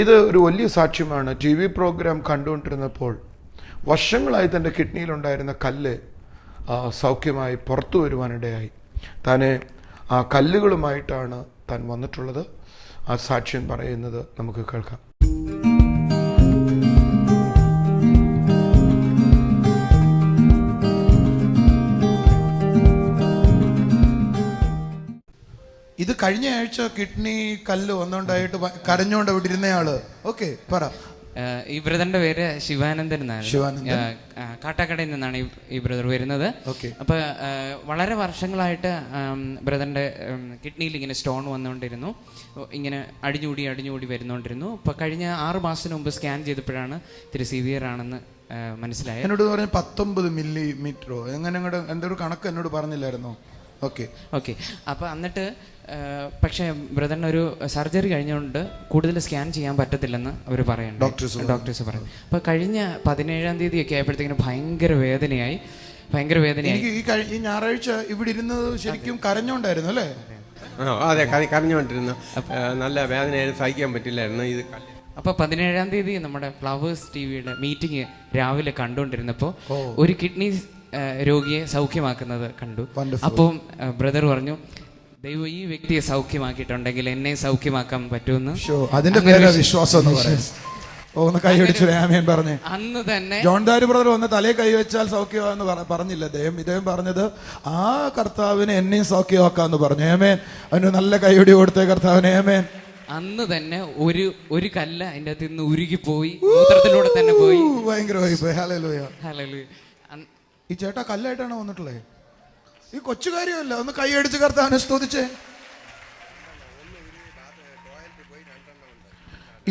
ഇത് ഒരു വലിയ സാക്ഷ്യമാണ്. ടി വി പ്രോഗ്രാം കണ്ടുകൊണ്ടിരുന്നപ്പോൾ വർഷങ്ങളായി തന്റെ കിഡ്നിയിലുണ്ടായിരുന്ന കല്ല് സൗഖ്യമായി പുറത്തു വരുവാനിടയായി. താനെ ആ കല്ലുകളുമായിട്ടാണ് താൻ വന്നിട്ടുള്ളത്. ആ സാക്ഷ്യം പറയുന്നത് നമുക്ക് കേൾക്കാം. കഴിഞ്ഞ ആഴ്ച കിഡ്നി കല്ല് വന്നോണ്ടായിട്ട് കരഞ്ഞോണ്ട് അവിടെ ഇരുന്നയാൾ ഓക്കെ പറ. ഈ ബ്രദറിന്റെ പേര് ശിവാനന്ദൻ എന്നാണ്. കാട്ടാക്കടയിൽ നിന്നാണ് ഈ- ബ്രദർ വരുന്നത്. അപ്പൊ വളരെ വർഷങ്ങളായിട്ട് ബ്രദറിന്റെ കിഡ്നിയിൽ ഇങ്ങനെ സ്റ്റോൺ വന്നുകൊണ്ടിരുന്നു ഇങ്ങനെ അടിഞ്ഞൂടി അടിഞ്ഞൂടി വരുന്നുകൊണ്ടിരുന്നു അപ്പൊ കഴിഞ്ഞ ആറു മാസത്തിന് മുമ്പ് സ്കാൻ ചെയ്തപ്പോഴാണ് ഇത്തിരി സിവിയർ ആണെന്ന് മനസ്സിലായത്. എന്നോട് പറഞ്ഞ പത്തൊമ്പത് മില്ലിമീറ്ററോ എങ്ങനെ എന്റെ ഒരു കണക്ക് എന്നോട് പറഞ്ഞില്ലായിരുന്നോ? ഓക്കെ. ഓക്കെ. അപ്പോൾ എന്നിട്ട് പക്ഷേ ബ്രദറിന് ഒരു സർജറി കഴിഞ്ഞുകൊണ്ട് കൂടുതൽ സ്കാൻ ചെയ്യാൻ പറ്റത്തില്ലെന്ന് അവർ പറയുന്നു ഡോക്ടേഴ്സ് ഡോക്ടേഴ്സ് പറയുന്നു. അപ്പോൾ കഴിഞ്ഞ പതിനേഴാം തീയതി ഒക്കെ ആയപ്പോഴത്തേക്കിനും ഭയങ്കര വേദനയായി. ഭയങ്കര വേദനയായി. എനിക്ക് ഈ കഴിഞ്ഞ ഈ ഞായറാഴ്ച ഇവിടെ ഇരുന്നത് ശരിക്കും കരഞ്ഞോണ്ടായിരുന്നു അല്ലേ? അതെ കരഞ്ഞോണ്ടിരുന്നു. കരഞ്ഞുകൊണ്ടിരുന്നു നല്ല വേദനയായിരുന്നു സഹിക്കാൻ പറ്റില്ലായിരുന്നു. ഇത് അപ്പൊ പതിനേഴാം തീയതി നമ്മുടെ ഫ്ലവേഴ്സ് ടി വിയുടെ മീറ്റിംഗ് രാവിലെ കണ്ടുകൊണ്ടിരുന്നപ്പോൾ ഒരു കിഡ്നി രോഗിയെ സൗഖ്യമാക്കുന്നത് കണ്ടു. അപ്പം ബ്രദർ പറഞ്ഞു ദൈവം ഈ വ്യക്തിയെ സൗഖ്യമാക്കിയിട്ടുണ്ടെങ്കിൽ എന്നെ സൗഖ്യമാക്കാൻ പറ്റുമെന്ന്? അതിന്റെ പേരാ വിശ്വാസം എന്ന് പറയാം ഓ ഒന്ന് കൈ അടിച്ചു രാമേൻ പറഞ്ഞേ. അന്ന് തന്നെ ജോൺ ദാരി ബ്രദർ വന്ന് തലേ കൈവച്ചാൽ സൗഖ്യമാന്ന് പറഞ്ഞില്ല. അദ്ദേഹം ഇദ്ദേഹം പറഞ്ഞത് ആ കർത്താവിനെ എന്നെയും സൗഖ്യമാക്കാന്ന് പറഞ്ഞു. ഏമേൻ അവന് നല്ല കൈയടി കൊടുത്തേ കർത്താവിന്. ഏമേൻ അന്ന് തന്നെ ഒരു ഒരു കല്ല് അതിന്റെ അകത്ത് നിന്ന് ഉരുകിപ്പോയി മൂത്രത്തിലൂടെ തന്നെ പോയി. ഭയങ്കരമായി പോയി. Hallelujah hallelujah. ഈ ചേട്ടാ കല്ലായിട്ടാണ് വന്നിട്ടുള്ളത് ഈ കൊച്ചു കാര്യമല്ല ഒന്ന് കൈ അടിച്ച് കർത്താവിനെ സ്തുതിച്ചേ.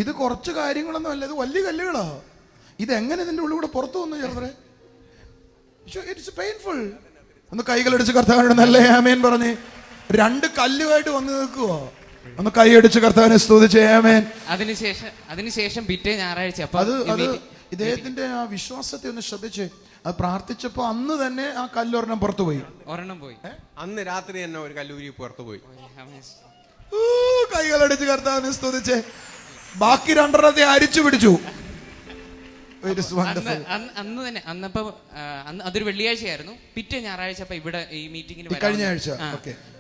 ഇത് കുറച്ച് കാര്യങ്ങളൊന്നും അല്ല ഇത് വലിയ കല്ലുകളാ. ഇത് എങ്ങനെ ഇതിന്റെ ഉള്ളിൽ കൂടെ പുറത്തു വന്നു ചേർത്തേ ഇറ്റ്സ് പെയിൻഫുൾ ഒന്ന് കൈകളടിച്ച് കർത്താവിനോട് നല്ല ആമേൻ പറഞ്ഞ്. രണ്ട് കല്ലുമായിട്ട് വന്ന് നിൽക്കുവോ? ഒന്ന് കൈയടിച്ച് കർത്താവിനെ സ്തുതിച്ച് ആമേൻ. അതിനുശേഷം അതിനുശേഷം പിറ്റേ ഞായറാഴ്ച അത് അത് ഇദ്ദേഹത്തിന്റെ ആ വിശ്വാസത്തെ ഒന്ന് ശ്രദ്ധിച്ച്. അത് പ്രാർത്ഥിച്ചപ്പോ അന്ന് തന്നെ ആ കല്ലൊരെണ്ണം പുറത്തു പോയി. ഒരെണ്ണം പോയി. അന്ന് രാത്രി തന്നെ ഒരു കല്ലൂരി പുറത്തു പോയി. കൈകളടിച്ച് കർത്താവിനെ സ്തുതിച്ച്. ബാക്കി രണ്ടെണ്ണത്തെ അരിച്ചു പിടിച്ചു. അന്ന് തന്നെ അന്നപ്പോ അന്ന് അതൊരു വെള്ളിയാഴ്ചയായിരുന്നു. പിറ്റേ ഞായറാഴ്ച അപ്പൊ ഇവിടെ ഈ മീറ്റിംഗിന് കഴിഞ്ഞ ആഴ്ച,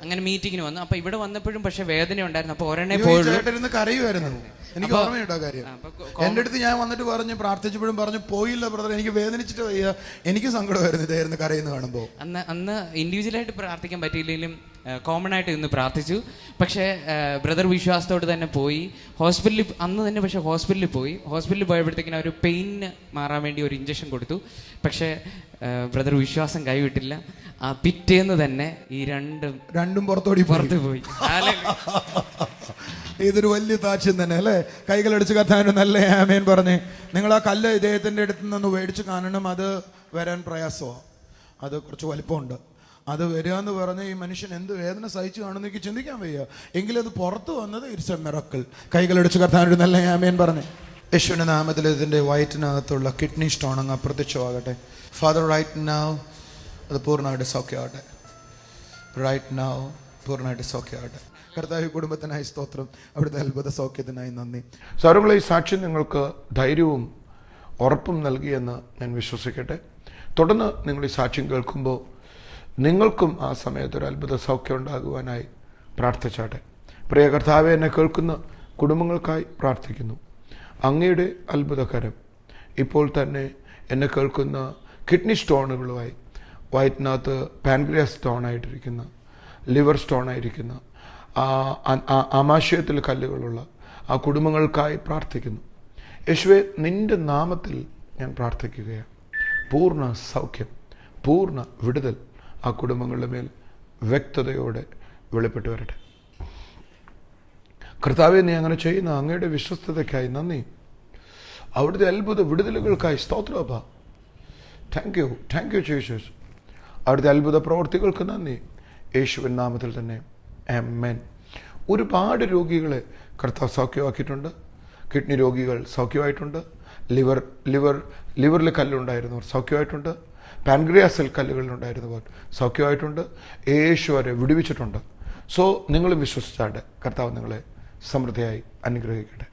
അങ്ങനെ മീറ്റിംഗിന് വന്നു. അപ്പൊ ഇവിടെ വന്നപ്പോഴും പക്ഷെ വേദന ഉണ്ടായിരുന്നു. അപ്പൊ ഒരെണ്ണേ ഇരുന്ന് കരയുമായിരുന്നു എനിക്ക് ഓർമ്മയുണ്ടോ കാര്യം. എന്റെ അടുത്ത് ഞാൻ വന്നിട്ട് പറഞ്ഞു പ്രാർത്ഥിച്ചപ്പോഴും പറഞ്ഞു പോയില്ല ബ്രദർ എനിക്ക് വേദനിച്ചിട്ട് വയ്യ. എനിക്ക് സങ്കടമായിരുന്നു ഇതായിരുന്നു കരയുന്ന കാണുമ്പോ. അന്ന് അന്ന് ഇൻഡിവിജ്വലായിട്ട് പ്രാർത്ഥിക്കാൻ പറ്റിയില്ലെങ്കിലും കോമൺ ആയിട്ട് ഇന്ന് പ്രാർത്ഥിച്ചു. പക്ഷേ ബ്രദർ വിശ്വാസത്തോട് തന്നെ പോയി. ഹോസ്പിറ്റലിൽ അന്ന് തന്നെ പക്ഷേ ഹോസ്പിറ്റലിൽ പോയി. ഹോസ്പിറ്റലിൽ പോയപ്പോഴത്തേക്കിനും ഒരു പെയിന് മാറാൻ വേണ്ടി ഒരു ഇഞ്ചക്ഷൻ കൊടുത്തു. പക്ഷേ ബ്രദർ വിശ്വാസം കൈവിട്ടില്ല. ആ പിറ്റേന്ന് തന്നെ ഈ രണ്ടും രണ്ടും പുറത്തോടി പുറത്ത് പോയി. ഇതൊരു വലിയ താക്ഷ്യം തന്നെ അല്ലേ? കൈകളടിച്ച് കത്താനും നല്ല ആമേൻ പറഞ്ഞ്. നിങ്ങൾ ആ കല്ല് ഇദ്ദേഹത്തിന്റെ അടുത്ത് നിന്ന് മേടിച്ച് കാണണം. അത് വരാൻ പ്രയാസമാണ് അത് കുറച്ച് വലിപ്പമുണ്ട്. അത് വരിക എന്ന് പറഞ്ഞ ഈ മനുഷ്യൻ എന്ത് വേദന സഹിച്ചു കാണുമെന്ന് എനിക്ക് ചിന്തിക്കാൻ വയ്യ. എങ്കിലത് പുറത്തു പുറത്ത് വന്നത് ഇറ്റ്സ് എ മിറക്കിൾ കൈകളടിച്ച് കർത്താനൊരു നല്ല ആമേൻ പറഞ്ഞു. യേശുവിന്റെ നാമത്തിൽ ഇതിന്റെ വയറ്റിനകത്തുള്ള കിഡ്നി സ്റ്റോൺ അങ്ങ് അപ്രത്യക്ഷമാകട്ടെ. ഫാദർ റൈറ്റ് നാവ് അത് പൂർണമായിട്ട് സൗഖ്യമാകട്ടെ. റൈറ്റ് നാവ് പൂർണമായിട്ട് സൗഖ്യമാകട്ടെ. കർത്താവ് കുടുംബത്തിനായി സ്തോത്രം. അവിടുത്തെ അത്ഭുത സൗഖ്യത്തിനായി നന്ദി. സാറുകളെ ഈ സാക്ഷ്യം നിങ്ങൾക്ക് ധൈര്യവും ഉറപ്പും നൽകിയെന്ന് ഞാൻ വിശ്വസിക്കട്ടെ. തുടർന്ന് നിങ്ങൾ ഈ സാക്ഷ്യം കേൾക്കുമ്പോൾ നിങ്ങൾക്കും ആ സമയത്ത് ഒരു അത്ഭുത സൗഖ്യം ഉണ്ടാകുവാനായി പ്രാർത്ഥിച്ചാട്ടെ. പ്രിയ കർത്താവെ എന്നെ കേൾക്കുന്ന കുടുംബങ്ങൾക്കായി പ്രാർത്ഥിക്കുന്നു. അങ്ങയുടെ അത്ഭുതകരം. ഇപ്പോൾ തന്നെ എന്നെ കേൾക്കുന്ന കിഡ്നി സ്റ്റോണുകളുമായി വയറ്റിനകത്ത് സ്റ്റോൺ ആയിട്ടിരിക്കുന്ന ലിവർ ആ- ആമാശയത്തിൽ കല്ലുകളുള്ള ആ കുടുംബങ്ങൾക്കായി പ്രാർത്ഥിക്കുന്നു. യേശുവെ നിന്റെ നാമത്തിൽ ഞാൻ പ്രാർത്ഥിക്കുകയാണ്. പൂർണ സൗഖ്യം പൂർണ വിടുതൽ ആ കുടുംബങ്ങളുടെ മേൽ വ്യക്തതയോടെ വെളിപ്പെട്ട് വരട്ടെ. കർത്താവെ നീ അങ്ങനെ ചെയ്യുന്ന അങ്ങയുടെ വിശ്വസ്തതയ്ക്കായി നന്ദി. അവിടുത്തെ അത്ഭുത വിടുതലുകൾക്കായി സ്തോത്രപ്പ thank you thank you Jesus അവിടുത്തെ അത്ഭുത പ്രവർത്തികൾക്ക് നന്ദി. യേശുവിൻ നാമത്തിൽ തന്നെ. എം മെൻ ഒരുപാട് രോഗികളെ കർത്താവ് സൗഖ്യമാക്കിയിട്ടുണ്ട്. കിഡ്നി രോഗികൾ സൗഖ്യമായിട്ടുണ്ട്. Liver liver ലിവറിൽ കല്ലുണ്ടായിരുന്നവർ സൗഖ്യമായിട്ടുണ്ട്. പാൻക്രിയാസിൽ പോലും സൗഖ്യമായിട്ടുണ്ട്. യേശു അവരെ വിടുവിച്ചിട്ടുണ്ട്. സോ നിങ്ങൾ വിശ്വസിച്ചാട്ടെ കർത്താവ് നിങ്ങളെ സമൃദ്ധിയായി അനുഗ്രഹിക്കട്ടെ.